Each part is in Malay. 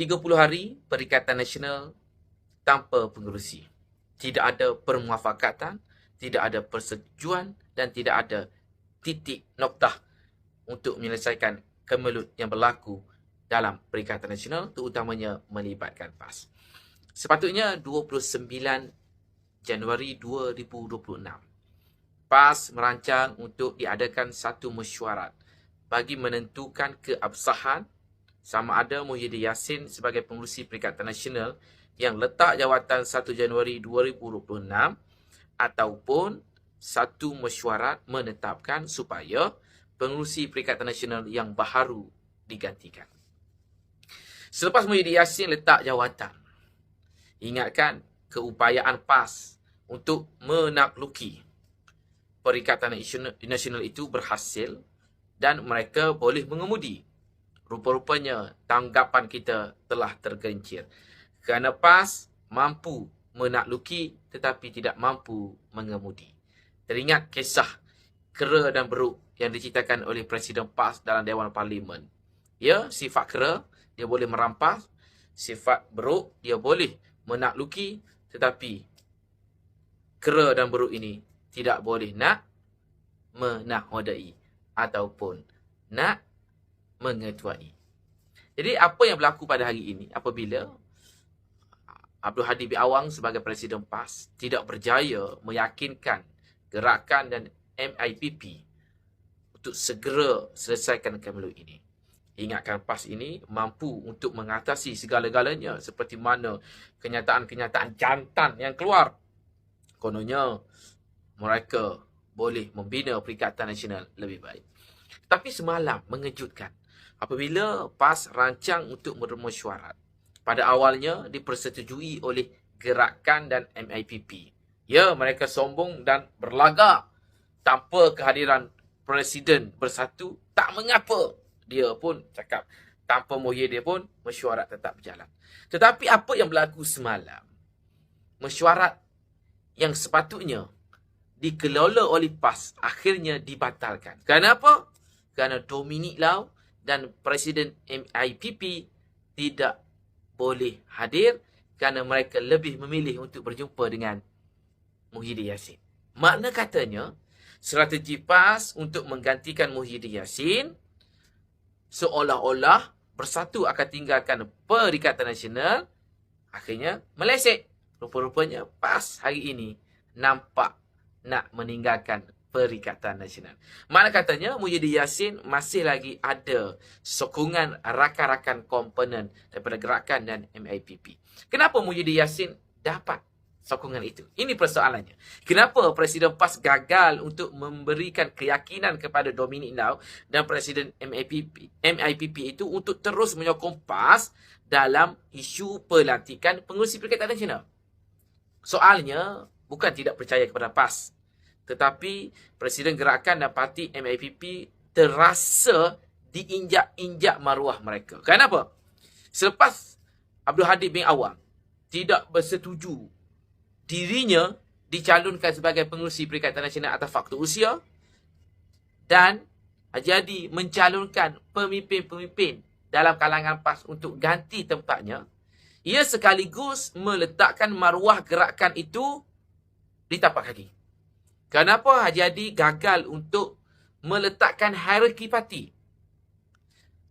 30 hari Perikatan Nasional tanpa pengerusi. Tidak ada permuafakatan, tidak ada persetujuan dan tidak ada titik noktah untuk menyelesaikan kemelut yang berlaku dalam Perikatan Nasional terutamanya melibatkan PAS. Sepatutnya 29 Januari 2026 PAS merancang untuk diadakan satu mesyuarat bagi menentukan keabsahan sama ada Muhyiddin Yassin sebagai pengurusi Perikatan Nasional yang letak jawatan 1 Januari 2026 ataupun satu mesyuarat menetapkan supaya pengurusi Perikatan Nasional yang baharu digantikan. Selepas Muhyiddin Yassin letak jawatan, ingatkan keupayaan PAS untuk menakluki Perikatan Nasional itu berhasil dan mereka boleh mengemudi rupa-rupanya tanggapan kita telah tergencir. Kerana PAS mampu menakluki tetapi tidak mampu mengemudi. Teringat kisah kera dan beruk yang diceritakan oleh Presiden PAS dalam Dewan Parlimen. Ya, sifat kera dia boleh merampas, sifat beruk dia boleh menakluki tetapi kera dan beruk ini tidak boleh nak menakodai ataupun nak mengetuai. Jadi apa yang berlaku pada hari ini apabila Abdul Hadi bin Awang sebagai Presiden PAS tidak berjaya meyakinkan gerakan dan MIPP untuk segera selesaikan kemelu ini. Ingatkan PAS ini mampu untuk mengatasi segala-galanya seperti mana kenyataan-kenyataan jantan yang keluar. Kononnya mereka boleh membina Perikatan Nasional lebih baik. Tapi semalam mengejutkan apabila PAS rancang untuk bermesyuarat. Pada awalnya dipersetujui oleh gerakan dan MIPP. Ya, mereka sombong dan berlagak tanpa kehadiran Presiden bersatu. Tak mengapa. Dia pun cakap tanpa Muhyiddin pun mesyuarat tetap berjalan. Tetapi apa yang berlaku semalam? Mesyuarat yang sepatutnya dikelola oleh PAS akhirnya dibatalkan. Kenapa? Kerana Dominic Lau dan Presiden MIPP tidak boleh hadir kerana mereka lebih memilih untuk berjumpa dengan Muhyiddin Yassin. Makna katanya, strategi PAS untuk menggantikan Muhyiddin Yassin seolah-olah bersatu akan tinggalkan Perikatan Nasional akhirnya meleset. Rupa-rupanya PAS hari ini nampak nak meninggalkan Perikatan Nasional. Mana katanya Muhyiddin Yassin masih lagi ada sokongan rakan-rakan komponen daripada gerakan dan MIPP. Kenapa Muhyiddin Yassin dapat sokongan itu? Ini persoalannya. Kenapa Presiden PAS gagal untuk memberikan keyakinan kepada Dominic Nau dan Presiden MIPP, MIPP itu untuk terus menyokong PAS dalam isu pelantikan pengurusi Perikatan Nasional? Soalnya bukan tidak percaya kepada PAS tetapi Presiden Gerakan dan Parti MIPP terasa diinjak-injak maruah mereka. Kenapa? Selepas Abdul Hadi bin Awang tidak bersetuju dirinya dicalonkan sebagai pengurusi Perikatan Nasional atas faktor usia dan Haji Hadi mencalonkan pemimpin-pemimpin dalam kalangan PAS untuk ganti tempatnya, ia sekaligus meletakkan maruah gerakan itu di tapak kaki. Kenapa Haji Hadi gagal untuk meletakkan hierarki parti?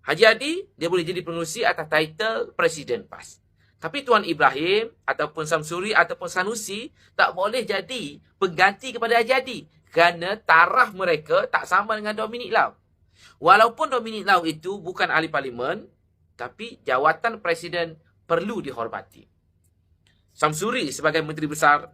Haji Hadi, dia boleh jadi pengurusi atas title Presiden PAS. Tapi Tuan Ibrahim ataupun Samsuri ataupun Sanusi tak boleh jadi pengganti kepada Haji Hadi. Kerana taraf mereka tak sama dengan Dominic Lau. Walaupun Dominic Lau itu bukan ahli parlimen, tapi jawatan Presiden perlu dihormati. Samsuri sebagai Menteri Besar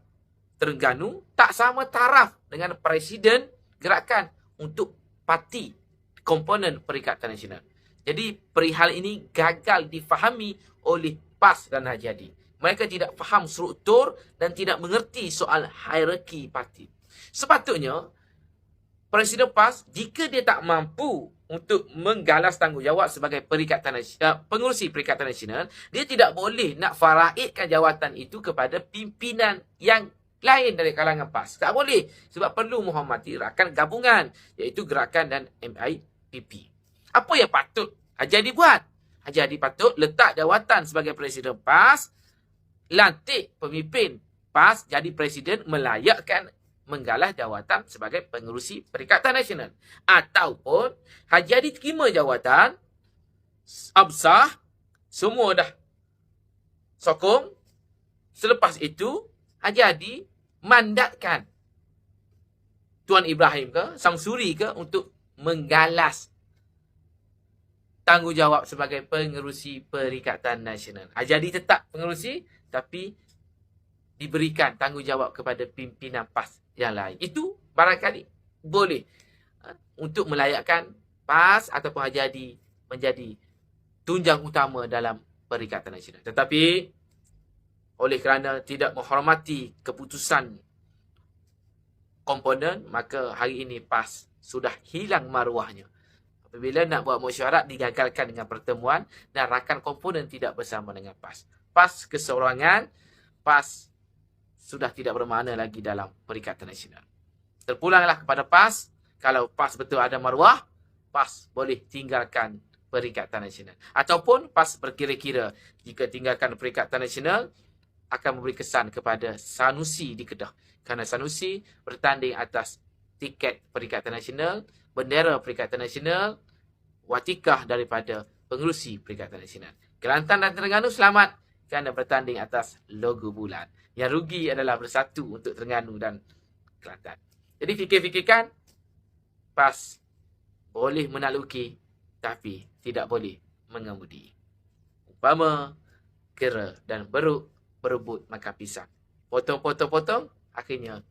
Terengganu tak sama taraf dengan presiden gerakan untuk parti komponen Perikatan Nasional. Jadi perihal ini gagal difahami oleh PAS dan Haji Hadi. Mereka tidak faham struktur dan tidak mengerti soal hierarki parti. Sepatutnya Presiden PAS jika dia tak mampu untuk menggalas tanggungjawab sebagai perikatan uh, pengurusi Perikatan Nasional, dia tidak boleh nak faraidkan jawatan itu kepada pimpinan yang lain dari kalangan PAS. Tak boleh. Sebab perlu menghormati rakan gabungan. Iaitu gerakan dan MIPP. Apa yang patut Haji Hadi buat? Haji Hadi patut letak jawatan sebagai Presiden PAS, lantik pemimpin PAS jadi Presiden melayakkan menggalah jawatan sebagai pengerusi Perikatan Nasional. Ataupun Haji Hadi terima jawatan, absah, semua dah sokong. Selepas itu, Haji Hadi mandatkan Tuan Ibrahim ke, Sang Suri ke untuk menggalas tanggungjawab sebagai pengerusi Perikatan Nasional. Haji Hadi tetap pengerusi tapi diberikan tanggungjawab kepada pimpinan PAS yang lain. Itu barangkali boleh ha, untuk melayakkan PAS ataupun Haji Hadi menjadi tunjang utama dalam Perikatan Nasional. Tetapi oleh kerana tidak menghormati keputusan komponen, maka hari ini PAS sudah hilang maruahnya. Apabila nak buat mesyuarat digagalkan dengan pertemuan dan rakan komponen tidak bersama dengan PAS. PAS keseorangan, PAS sudah tidak bermakna lagi dalam Perikatan Nasional. Terpulanglah kepada PAS, kalau PAS betul ada maruah, PAS boleh tinggalkan Perikatan Nasional. Ataupun PAS berkira-kira jika tinggalkan Perikatan Nasional, akan memberi kesan kepada Sanusi di Kedah. Kerana Sanusi bertanding atas tiket Perikatan Nasional, bendera Perikatan Nasional, watikah daripada pengerusi Perikatan Nasional. Kelantan dan Terengganu selamat kerana bertanding atas logo bulan. Yang rugi adalah bersatu untuk Terengganu dan Kelantan. Jadi fikir-fikirkan, PAS boleh menakluki tapi tidak boleh mengemudi. Umpama, kera dan beruk berebut makan pisang. Potong-potong-potong, akhirnya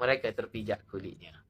mereka terpijak kulitnya.